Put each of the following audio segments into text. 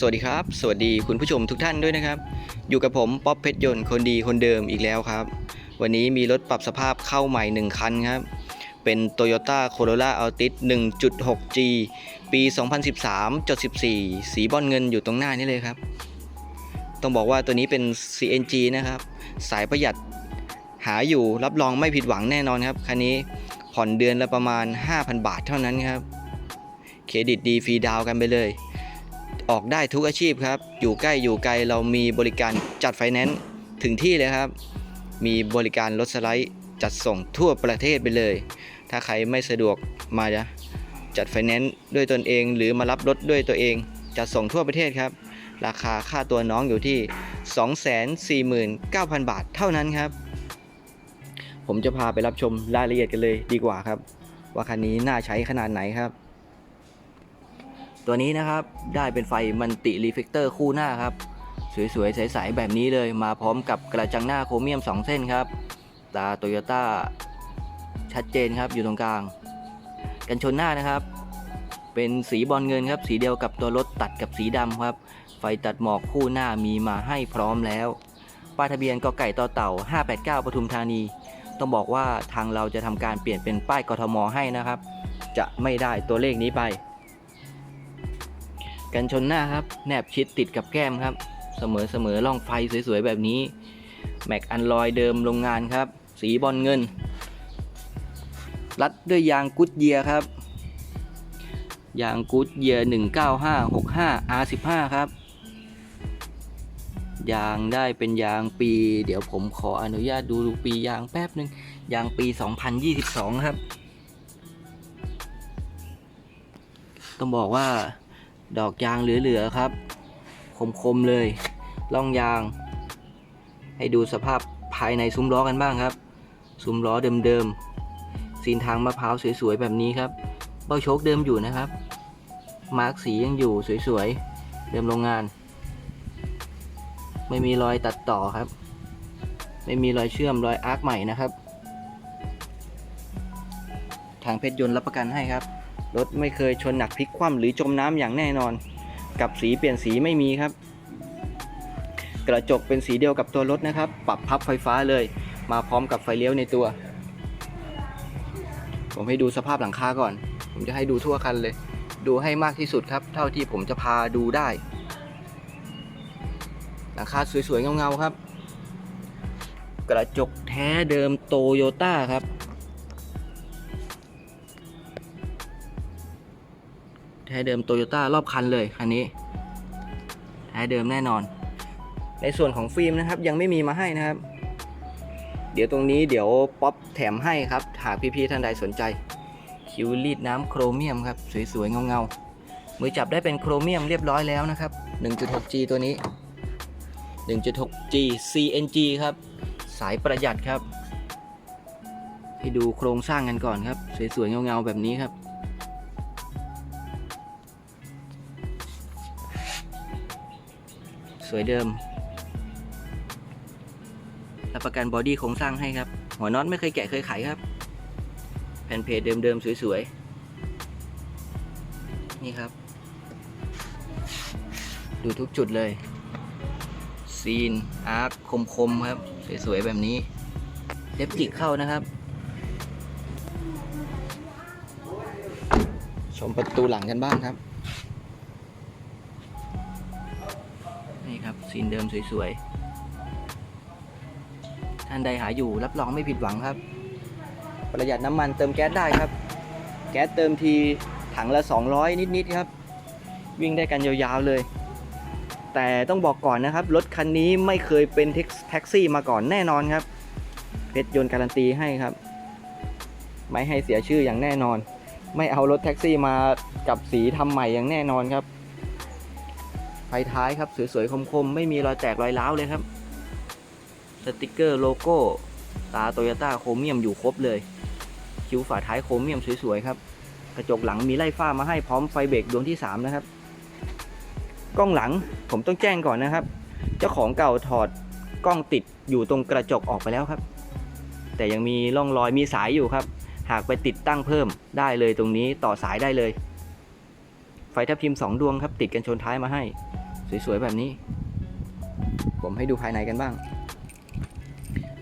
สวัสดีครับ สวัสดีคุณผู้ชมทุกท่านด้วยนะครับ อยู่กับผมป๊อปเพชรยนต์คนดีคนเดิมอีกแล้วครับ วันนี้มีรถปรับสภาพเข้าใหม่ 1 คันครับ เป็น Toyota Corolla Altis 1.6G ปี 2013.14 สีบอลเงินอยู่ตรงหน้านี้เลยครับ ต้องบอกว่าตัวนี้เป็น CNG นะครับ สายประหยัดหาอยู่รับรองไม่ผิดหวังแน่นอนครับคันนี้ผ่อนเดือนละประมาณ 5,000 บาทเท่านั้นครับเครดิตดีฟรีดาวน์กันไปเลย ออกได้ทุกอาชีพครับ อยู่ใกล้อยู่ไกลเรามีบริการจัดไฟแนนซ์ถึงที่เลยครับ มีบริการรถสไลด์จัดส่งทั่วประเทศไปเลย ถ้าใครไม่สะดวกมาจะจัดไฟแนนซ์ด้วยตนเอง หรือมารับรถด้วยตัวเอง จัดส่งทั่วประเทศครับ ราคาค่าตัวน้องอยู่ที่ 249,000 บาทเท่านั้นครับ ผมจะพาไปรับชมรายละเอียดกันเลยดีกว่าครับ ว่าคันนี้น่าใช้ขนาดไหนครับ ตัวนี้นะครับได้เป็นไฟมันติรีเฟกเตอร์คู่หน้าครับ สวยๆใสๆแบบนี้เลยมาพร้อมกับกระจังหน้าโครเมียม 2 เส้นครับ ตาโตโยต้าชัดเจนครับอยู่ตรงกลาง กันชนหน้านะครับ เป็นสีบอลเงินครับ สีเดียวกับตัวรถตัดกับสีดำครับ ไฟตัดหมอกคู่หน้ามีมาให้พร้อมแล้วป้ายทะเบียนกไก่ต่อเต่า 589 ปทุมธานี ต้องบอกว่าทางเราจะทำการเปลี่ยนเป็นป้ายกทมให้นะครับ จะไม่ได้ตัวเลขนี้ไป กันชนหน้าครับ แนบชิดติดกับแก้มครับ เสมอเสมอล่องไฟสวยๆ แบบนี้ แม็กอันลอยเดิมโรงงานครับ สีบอลเงิน รัดด้วยยางกุดเยียร์ครับ ยางกุดเยียร์19565 R15 ครับ ยางได้เป็นยางปี เดี๋ยวผมขออนุญาตดูปียางแป๊บหนึ่งยางปี 2022 ครับ ต้องบอกว่า ดอกยางเหลือๆครับ คมๆเลยล่องยาง ให้ดูสภาพภายในซุ้มล้อกันบ้างครับ ซุ้มล้อเดิมๆซีนทางมะพร้าวสวยๆแบบนี้ครับเบ้าโชคเดิมอยู่นะครับ มาร์กสียังอยู่สวยๆเดิมโรงงาน ไม่มีรอยตัดต่อครับ ไม่มีรอยเชื่อมรอยอาร์คใหม่นะครับ ทางเพชรยนต์รับประกันให้ครับ รถไม่เคยชนหนักพลิกคว่ำหรือจมน้ำอย่างแน่นอน กับสีเปลี่ยนสีไม่มีครับ กระจกเป็นสีเดียวกับตัวรถนะครับ ปรับพับไฟฟ้าเลย มาพร้อมกับไฟเลี้ยวในตัว ผมให้ดูสภาพหลังคาก่อน ผมจะให้ดูทั่วคันเลย ดูให้มากที่สุดครับ เท่าที่ผมจะพาดูได้ หลังคาสวยๆเงาๆครับ กระจกแท้เดิมโตโยต้าครับ แท้เดิมโตโยต้ารอบคันเลยคันนี้แท้เดิมแน่นอน ในส่วนของฟิล์มนะครับ ยังไม่มีมาให้นะครับ เดี๋ยวตรงนี้เดี๋ยวป๊อปแถมให้ครับ หากพี่ๆท่านใดสนใจ คิวรีดน้ำโครเมียมครับ สวยๆเงาๆมือจับได้เป็นโครเมียมเรียบร้อยแล้วนะครับ 1.6G ตัวนี้ 1.6G CNG ครับ สายประหยัดครับ ให้ดูโครงสร้างกันก่อนครับ สวยๆเงาๆแบบนี้ครับ สวยเดิม รับประกันบอดี้โครงสร้างให้ครับ หัวน็อตไม่เคยแกะเคยไขครับ แผ่นเพจเดิมๆสวยๆ นี่ครับ ดูทุกจุดเลย ซีน อาร์คคมๆ ครับ สวยๆ แบบนี้ เล็บจิกเข้านะครับ ชมประตูหลังกันบ้างครับ ซีนเดิมสวยๆ ท่านใดหาอยู่รับรองไม่ผิดหวังครับ ประหยัดน้ำมันเติมแก๊สได้ครับ แก๊สเติมทีถังละ 200 นิดๆครับ วิ่งได้กันยาวๆเลย แต่ต้องบอกก่อนนะครับ รถคันนี้ไม่เคยเป็นแท็กซี่มาก่อนแน่นอนครับ เพชรยนต์การันตีให้ครับ ไม่ให้เสียชื่ออย่างแน่นอน ไม่เอารถแท็กซี่มากับสีทำใหม่อย่างแน่นอนครับ ไฟท้ายครับสวยๆคมๆ ไม่มีรอยแตกรอยร้าวเลยครับ สติกเกอร์โลโก้ ตาโตโยต้าโครเมียมอยู่ครบเลย คิ้วฝาท้ายโครเมียมสวยๆครับ กระจกหลังมีไล่ฟ้ามาให้พร้อมไฟเบรกดวงที่ 3 นะครับ กล้องหลังผมต้องแจ้งก่อนนะครับ เจ้าของเก่าถอดกล้องติดอยู่ตรงกระจกออกไปแล้วครับ แต่ยังมีร่องรอยมีสายอยู่ครับ หากไปติดตั้งเพิ่มได้เลยตรงนี้ต่อสายได้เลย ไฟทับทิม2ดวงครับ ติดกันชนท้ายมาให้ สวยๆแบบนี้ ผมให้ดูภายในกันบ้าง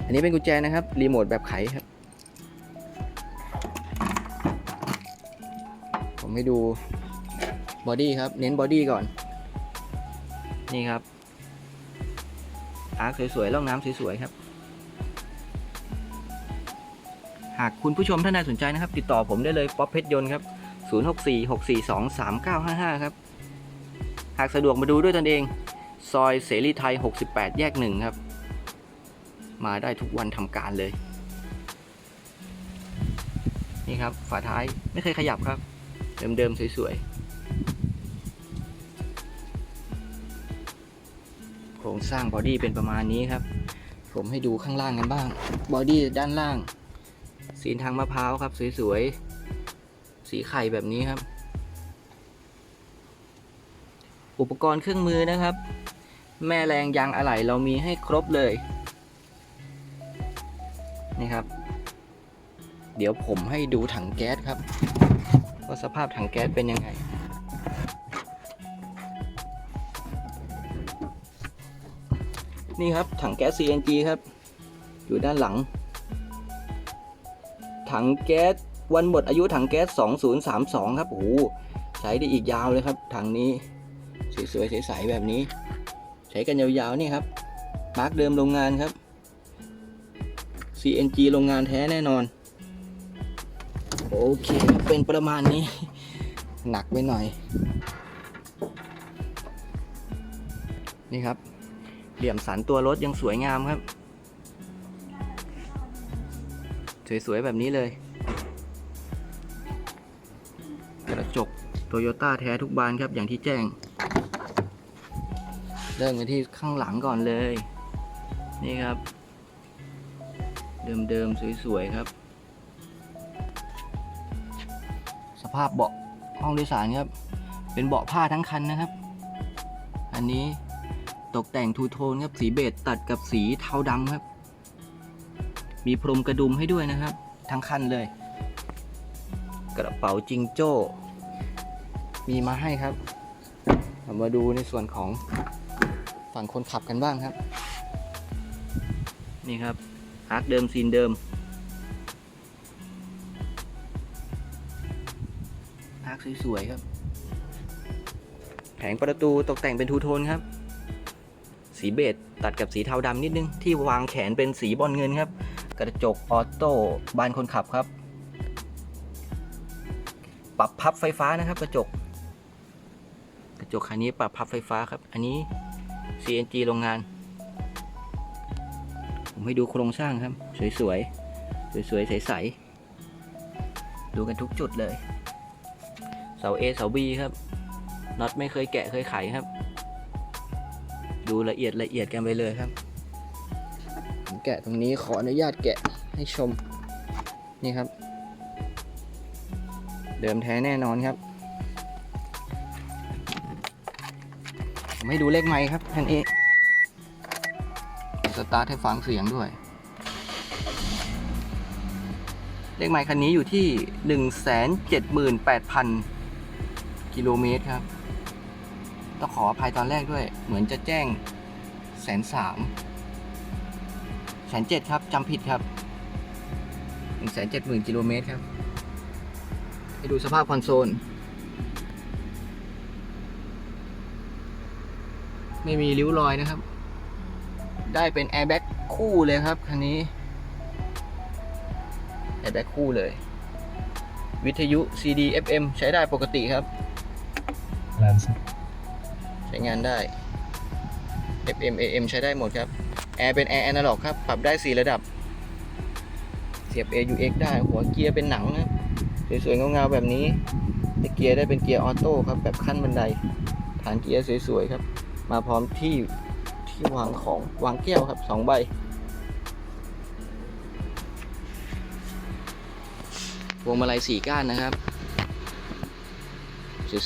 อันนี้เป็นกุญแจนะครับ รีโมทแบบไขครับ ผมให้ดูบอดี้ครับ เน้นบอดี้ก่อน นี่ครับ อาร์คสวยๆ ร่องน้ำสวยๆ ครับ หากคุณผู้ชมท่านใดสนใจนะครับ ติดต่อผมได้เลยป๊อปเพชรยนต์ครับ 0646423955 ครับ หากสะดวกมาดูด้วยตนเอง ซอยเสรีไทย 68 แยกหนึ่งครับ มาได้ทุกวันทำการเลย นี่ครับ ฝาท้ายไม่เคยขยับครับ เดิมๆ สวยๆ โครงสร้างบอดี้เป็นประมาณนี้ครับ ผมให้ดูข้างล่างกันบ้าง บอดี้ด้านล่าง สีทางมะพร้าวครับ สวยๆ สีไข่แบบนี้ครับ อุปกรณ์เครื่องมือนะครับ แม่แรงยางอะไหล่เรามีให้ครบเลย นี่ครับ เดี๋ยวผมให้ดูถังแก๊สครับ ว่าสภาพถังแก๊สเป็นยังไงนี่ครับ ถังแก๊ส CNG ครับ อยู่ด้านหลัง ถังแก๊สวันหมดอายุถังแก๊ส 2032 ครับโอ้โหใช้ได้อีกยาวเลยครับ ถังนี้ สวยๆใสๆแบบนี้ ใช้กันยาวๆนี่ครับมาร์กเดิมโรงงานครับ CNG โรงงานแท้แน่นอน โอเคเป็นประมาณนี้ หนักไปหน่อย นี่ครับ เหลี่ยมสันตัวรถยังสวยงามครับ สวยๆ แบบนี้เลย กระจกโตโยต้าแท้ทุกบานครับอย่างที่แจ้ง เริ่มกันที่ข้างหลังก่อนเลย นี่ครับ เดิมๆสวยๆครับ สภาพเบาะห้องโดยสารครับ เป็นเบาะผ้าทั้งคันนะครับ อันนี้ตกแต่งทูโทนครับสีเบจตัดกับสีเทาดำครับ มีพรมกระดุมให้ด้วยนะครับ ทั้งคันเลย กระเป๋าจิงโจ้ มีมาให้ครับ มาดูในส่วนของ ฝั่งคนขับกันบ้างครับ นี่ครับอาร์คเดิมซีนเดิมอาร์คสวยๆครับ แผงประตูตกแต่งเป็นทูโทนครับ สีเบจตัดกับสีเทาดำนิดนึง ที่วางแขนเป็นสีบอลเงินครับ กระจกออโต้บานคนขับครับ ปรับพับไฟฟ้านะครับกระจก กระจกคันนี้ปรับพับไฟฟ้าครับ อันนี้ CNG โรงงาน ผมให้ดูโครงสร้างครับ สวยๆ สวยๆ ใสๆ ดูกันทุกจุดเลย เสา A เสา B ครับน็อตไม่เคยแกะเคยไขครับ ดูละเอียดละเอียดกันไปเลยครับ ผมแกะตรงนี้ขออนุญาตแกะให้ชม นี่ครับ เดิมแท้แน่นอนครับ ผมให้ดูเลขไม้ครับท่านเอสตาร์ทให้ฟังเสียงด้วย เลขไม้คันนี้อยู่ที่ 178,000 กิโลเมตรครับ ต้องขออภัยตอนแรกด้วย เหมือนจะแจ้งแสนสามแสนเจ็ดครับจำผิดครับหนึ่งแสนเจ็ดหมื่นกิโลเมตรครับ ให้ดูสภาพคอนโซล ไม่มีริ้วรอยนะครับ ได้เป็นแอร์แบ็กคู่เลยครับคันนี้แอร์แบ็กคู่เลย วิทยุ CD FM ใช้ได้ปกติครับแลนส์ใช้งานได้ FM AM ใช้ได้หมดครับแอร์เป็นแอร์แอนะล็อกครับ ปรับได้ 4 ระดับ เสียบ AUX ได้หัวเกียร์เป็นหนังครับสวยๆเงาๆแบบนี้แต่เกียร์ได้เป็นเกียร์ออโต้ครับ แบบขั้นบันได ฐานเกียร์สวยๆครับ มาพร้อมที่ที่วางของวางแก้วครับ2ใบ พวงมาลัย4ก้านนะครับ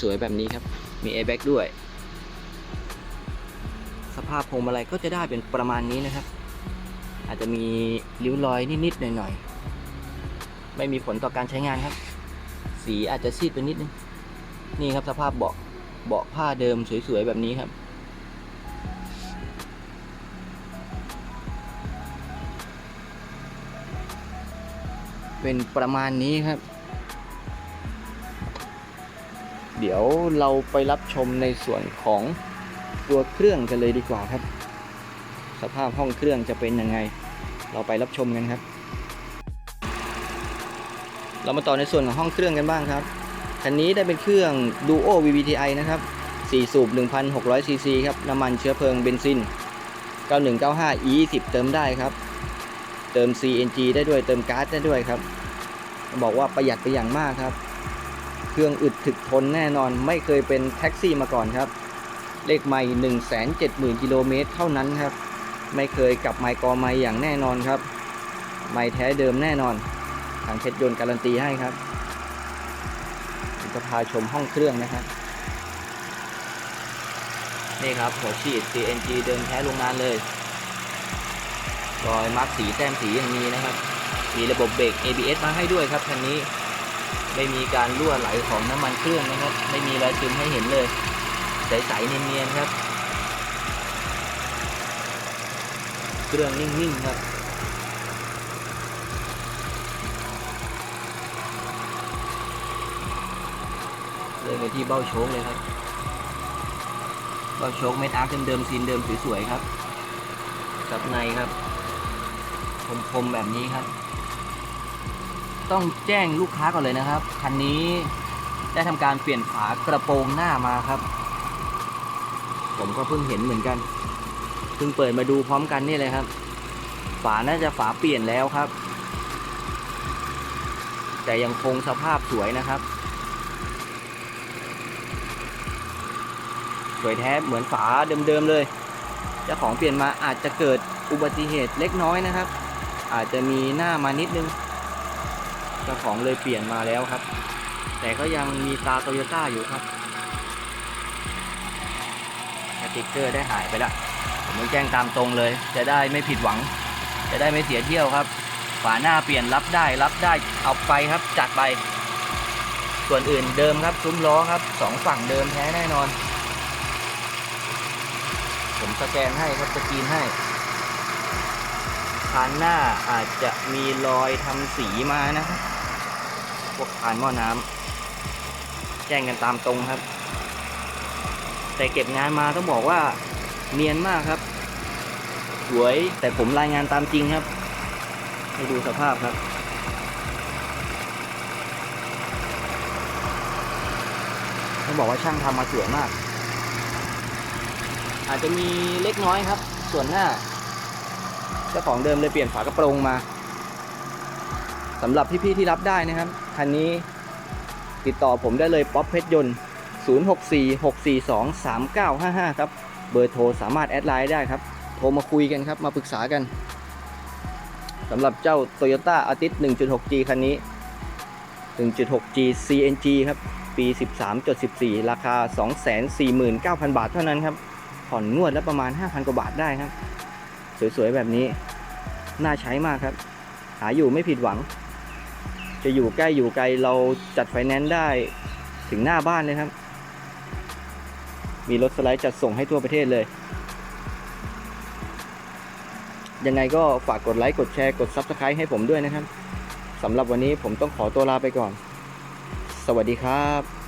สวยๆ แบบนี้ครับ มี airbag ด้วย สภาพพวงมาลัยก็จะได้เป็นประมาณนี้นะครับ อาจจะมีริ้วรอยนิดๆ หน่อยๆ ไม่มีผลต่อการใช้งานครับ สีอาจจะซีดไปนิดนึง นี่ครับสภาพเบาะเบาะผ้าเดิมสวยๆ แบบนี้ครับ เป็นประมาณนี้ครับ เดี๋ยวเราไปรับชมในส่วนของตัวเครื่องกันเลยดีกว่าครับ สภาพห้องเครื่องจะเป็นยังไง เราไปรับชมกันครับ เรามาต่อในส่วนของห้องเครื่องกันบ้างครับคันนี้ได้เป็นเครื่อง Duo VVTi นะครับ4สูบ 1,600ซีซีครับ น้ำมันเชื้อเพลิงเบนซิน 9195 E20 เติมได้ครับ เติม CNG ได้ด้วยเติมก๊าซได้ด้วยครับ บอกว่าประหยัดไปอย่างมากครับ เครื่องอึดถึกทนแน่นอนไม่เคยเป็นแท็กซี่มาก่อนครับ เลขไม่170,000กิโลเมตรเท่านั้นครับ ไม่เคยกลับไมค์กอไมค์อย่างแน่นอนครับ ไมค์แท้เดิมแน่นอน ทางเพชรยนต์การันตีให้ครับจะพาชมห้องเครื่องนะครับนี่ครับหัวฉีด CNG เดิมแท้โรงงานเลย รอยมาร์กสีแต้มสียังมีนะครับ มีระบบเบรก ABS มาให้ด้วยครับคันนี้ไม่มีการรั่วไหลของน้ำมันเครื่องนะครับ ไม่มีรอยซึมให้เห็นเลย ใสๆเนียนๆครับ เครื่องนิ่งๆครับเลยไปที่เบ้าโชคเลยครับ เบ้าโชคเม็ดอาร์คเดิมๆซีนเดิมสวยๆครับซับในครับ คมๆแบบนี้ครับ ต้องแจ้งลูกค้าก่อนเลยนะครับ คันนี้ได้ทำการเปลี่ยนฝากระโปรงหน้ามาครับ ผมก็เพิ่งเห็นเหมือนกันเพิ่งเปิดมาดูพร้อมกันนี่เลยครับ ฝาน่าจะฝาเปลี่ยนแล้วครับ แต่ยังคงสภาพสวยนะครับ สวยแท้เหมือนฝาเดิมๆเลยเจ้าของเปลี่ยนมาอาจจะเกิดอุบัติเหตุเล็กน้อยนะครับ อาจจะมีหน้ามานิดนึงเจ้าของเลยเปลี่ยนมาแล้วครับ แต่ก็ยังมีตาโตโยต้าอยู่ครับสติกเกอร์ได้หายไปแล้วผมต้องแจ้งตามตรงเลย จะได้ไม่ผิดหวัง จะได้ไม่เสียเที่ยวครับ ฝาหน้าเปลี่ยนรับได้รับได้เอาไปครับจัดไป ส่วนอื่นเดิมครับซุ้มล้อครับสองฝั่งเดิมแท้แน่นอน ผมสแกนให้ครับสกรีนให้ คานหน้าอาจจะมีรอยทำสีมานะครับพวกคานหม้อน้ำแจ้งกันตามตรงครับ แต่เก็บงานมาต้องบอกว่าเนียนมากครับ สวยแต่ผมรายงานตามจริงครับ ให้ดูสภาพครับต้องบอกว่าช่างทำมาสวยมาก อาจจะมีเล็กน้อยครับ ส่วนหน้า เจ้าของเดิมเลยเปลี่ยนฝากระโปรงมาสำหรับพี่ๆที่รับได้นะครับ คันนี้ติดต่อผมได้เลยป๊อปเพชรยนต์ 0646423955 ครับ เบอร์โทรสามารถแอดไลน์ได้ครับ โทรมาคุยกันครับ มาปรึกษากันสำหรับเจ้า Toyota a t i s 1.6G คันนี้ 1.6G CNG ครับ ปี 13.14 ราคา 249,000 บาทเท่านั้นครับ ผ่อนงวดแล้วประมาณ 5,000 กว่าบาทได้ครับ สวยๆแบบนี้ น่าใช้มากครับ หาอยู่ไม่ผิดหวัง จะอยู่ใกล้อยู่ไกลเราจัดไฟแนนซ์ได้ถึงหน้าบ้านเลยครับ มีรถสไลด์จัดส่งให้ทั่วประเทศเลย ยังไงก็ฝากกดไลค์กดแชร์กด Subscribe ให้ผมด้วยนะครับสำหรับวันนี้ผมต้องขอตัวลาไปก่อน สวัสดีครับ